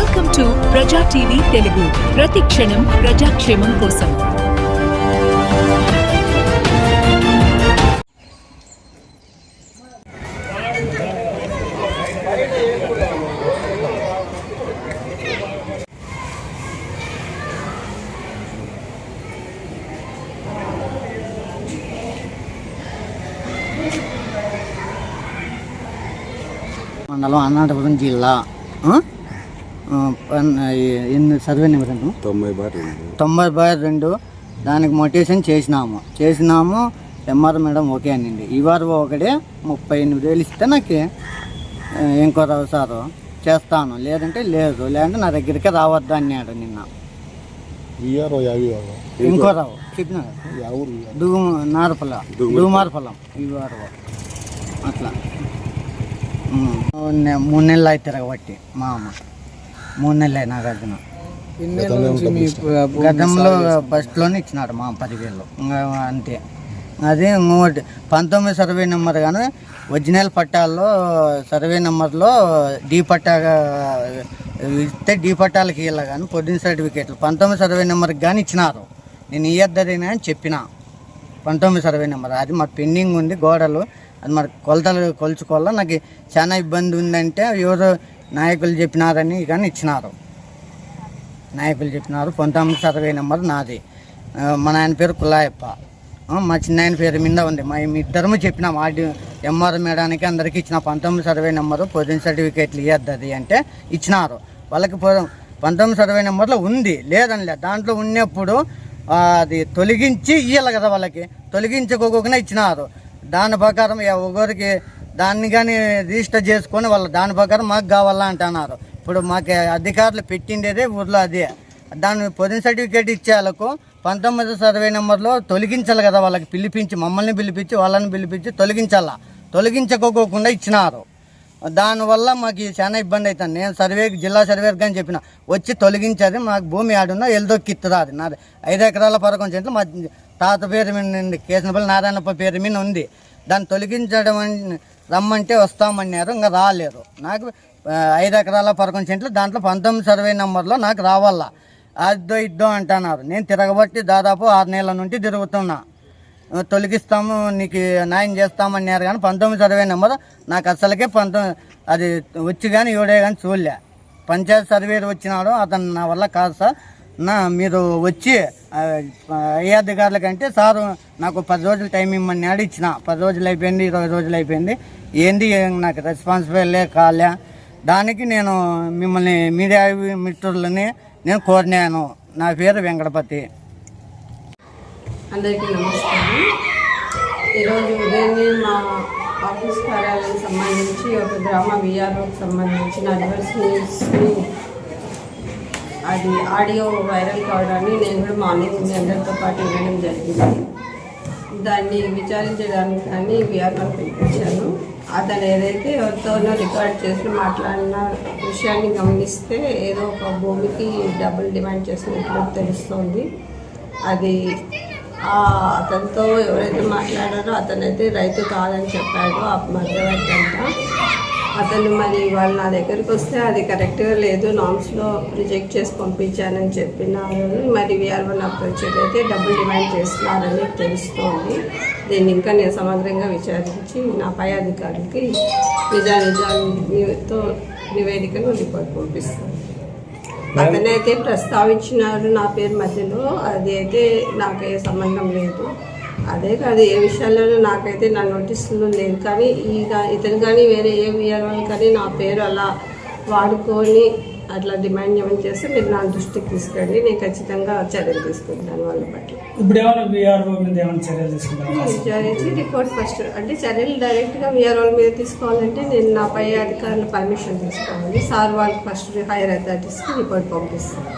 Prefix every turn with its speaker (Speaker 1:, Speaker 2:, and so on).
Speaker 1: Welcome to Praja TV Telugu ప్రతి క్షణం ప్రజాక్షేమం కోసం.
Speaker 2: మండలం అనంతపురం జిల్లా ఎన్ని సర్వే నెంబర్ ఎంత
Speaker 3: తొంభై బార్ రెండు.
Speaker 2: తొంభై బై రెండు. దానికి మొటేషన్ చేసినాము. చేసినాము ఎంఆర్ మేడం ఓకే అనింది. ఈ వారం ఒకటే ముప్పై ఎనిమిది వేలు ఇస్తే నాకు ఇంకో రావు సారు? చేస్తాను. లేదంటే లేదు. లేదంటే నా దగ్గరికి రావద్దు అన్నాడు నిన్న. ఇంకో రావు? చెప్పిన
Speaker 3: ఎవరు
Speaker 2: దూ నారపల. దూమారపలం ఈ వారం. అట్లా. మూడు నెలలు అయితే తిరగబట్టి మా అమ్మ. మూడు నెలలు అయినా గడిన గతంలో ఫస్ట్లోనే ఇచ్చినాడు మా పదివేలు. అంతే. అదే ఇంకోటి పంతొమ్మిది సర్వే నెంబర్ కానీ ఒరిజినల్ పట్టాల్లో సర్వే నెంబర్లో డీ పట్టాగా ఇస్తే డీ పట్టాలకి ఇవ్వాలి కానీ పొద్దున్న సర్టిఫికేట్లు. పంతొమ్మిది సర్వే నెంబర్కి కానీ ఇచ్చినారు. నేను ఇయ్యద్దరేనా అని చెప్పిన. పంతొమ్మిది సర్వే నెంబర్. అది మాకు పెండింగ్ ఉంది గోడలు. అది మరి కొలతలు కొలుచుకోవాలా? నాకు చాలా ఇబ్బంది ఉందంటే ఎవరు నాయకులు చెప్పినారని కానీ ఇచ్చినారు. నాయకులు చెప్పినారు. పంతొమ్మిది సర్వే నెంబర్ నాది. మా నాయన పేరు కులాయప్ప. మా చిన్నాయన పేరు మీద ఉంది. మా ఇద్దరము చెప్పినాం. ఆడి ఎంఆర్ మేడానికి అందరికీ ఇచ్చిన పంతొమ్మిది సర్వే నెంబరు పొజిషన్ సర్టిఫికేట్లు ఇవ్వద్ది అంటే ఇచ్చినారు. వాళ్ళకి పంతొమ్మిది సర్వే నెంబర్లో ఉంది. లేదనిలే. దాంట్లో ఉన్నప్పుడు అది తొలగించి ఇవ్వాలి కదా వాళ్ళకి. తొలగించుకోకుండా ఇచ్చినారు. దాని ప్రకారం ఒకరికి దాన్ని కానీ రిజిస్టర్ చేసుకొని వాళ్ళు దాని ప్రకారం మాకు కావాలా అంటున్నారు ఇప్పుడు మాకు అధికారులు పెట్టిండేదే ఊర్లో అదే. దాని పొజిషన్ సర్టిఫికేట్ ఇచ్చే వాళ్ళకు పంతొమ్మిది సర్వే నెంబర్లో తొలగించాలి కదా వాళ్ళకి పిలిపించి మమ్మల్ని పిలిపించి వాళ్ళని పిలిపించి తొలగించాలా? తొలగించకోకుండా ఇచ్చినారు. దానివల్ల మాకు చాలా ఇబ్బంది అవుతుంది నేను సర్వే జిల్లా సర్వేకి కానీ చెప్పిన వచ్చి తొలగించేది మాకు భూమి ఆడున్నా ఎల్దొక్కిత్తది అది. నాది ఐదు ఎకరాల పరకం చెట్లు మా తాత పేరు మీద కేసనపల్లి నారాయణప్ప పేరు మీద ఉంది. దాన్ని తొలగించడం రమ్మంటే వస్తామన్నారు ఇంకా రాలేరు. నాకు ఐదు ఎకరాల పదకొండు సెంట్లు దాంట్లో పంతొమ్మిది సర్వే నెంబర్లో నాకు రావాలా. అద్దో ఇద్దో అంటున్నారు. నేను తిరగబట్టి దాదాపు ఆరు నెలల నుండి తిరుగుతున్నా. తొలగిస్తాము నీకు న్యాయం చేస్తామన్నారు కానీ పంతొమ్మిది సర్వే నెంబర్ నాకు అసలుకే పంతొమ్మిది అది వచ్చి కానీ ఏడే కానీ చూడలే. పంచాయతీ సర్వేర్ వచ్చినాడు అతను నా వల్ల కాదు సార్. నా మీరు వచ్చి ఏ అధికారుల కంటే సారు నాకు పది రోజులు టైం ఇమ్మన్నాడు ఇచ్చిన. పది రోజులు అయిపోయింది ఇరవై రోజులు అయిపోయింది. ఏంది నాకు రెస్పాన్సిబుల్ కాలే. దానికి నేను మిమ్మల్ని మీడియా మిత్రులని నేను కోరినాను. నా పేరు వెంకటపతి.
Speaker 4: అందరికీ నమస్కారం. ఈరోజు ఉదయాన్నే మా ఆఫీస్ కార్యాలయం సంబంధించి ఒక గ్రామ విఆర్ఓకి సంబంధించిన అడ్వర్స్ న్యూస్ని అది ఆడియో వైరల్ కావడాన్ని నేను కూడా మార్నింగ్ మీ అందరితో పాటు వినడం జరిగింది. దాన్ని విచారించడానికి కానీ విఆర్ఓని పిలిపించాను అతను ఏదైతే ఎవరితోనో రికార్డ్ చేసి మాట్లాడిన విషయాన్ని గమనిస్తే ఏదో ఒక భూమికి డబ్బులు డిమాండ్ చేసినట్లు తెలుస్తోంది. అది అతనితో ఎవరైతే మాట్లాడారో అతనైతే రైతు కాదని చెప్పాడు. ఆ మధ్యవర్తి అంతా. అతను మరి వాళ్ళు నా దగ్గరికి వస్తే అది కరెక్ట్గా లేదు నామ్స్లో రిజెక్ట్ చేసి పంపించానని చెప్పినారు. మరి వీఆర్ వన్ అప్రోచ్ అయితే డబ్బులు డిమాండ్ చేస్తున్నారని తెలుస్తోంది. దీన్ని ఇంకా నేను సమగ్రంగా విచారించి నా పై అధికారులకి నిజానిజాలతో నివేదికను రిపోర్ట్ పంపిస్తాను. అతనైతే ప్రస్తావించినారు నా పేరు మధ్యలో అది అయితే నాకు ఏ సంబంధం లేదు. అదే కాదు ఏ విషయాల్లోనూ నాకైతే నా నోటీసులు లేదు. కానీ ఈ గా- ఇతను కానీ వేరే ఏ విఆర్ఓలు కానీ నా పేరు అలా వాడుకొని అట్లా డిమాండ్ ఏమైనా చేస్తే మీరు నా దృష్టికి తీసుకెళ్ళి నేను ఖచ్చితంగా చర్యలు తీసుకుంటాను వాళ్ళ పట్ల.
Speaker 5: ఇప్పుడు ఏమైనా విఆర్ఓ మీద ఏమైనా చర్యలు
Speaker 4: విచారించి రిపోర్ట్ ఫస్ట్ అంటే చర్యలు డైరెక్ట్గా విఆర్ఓల మీద తీసుకోవాలంటే నేను నా పై అధికారుల పర్మిషన్ తీసుకోవాలి. సార్ వాళ్ళకి ఫస్ట్ హైయర్ అథారిటీస్కి రిపోర్ట్ పంపిస్తాను.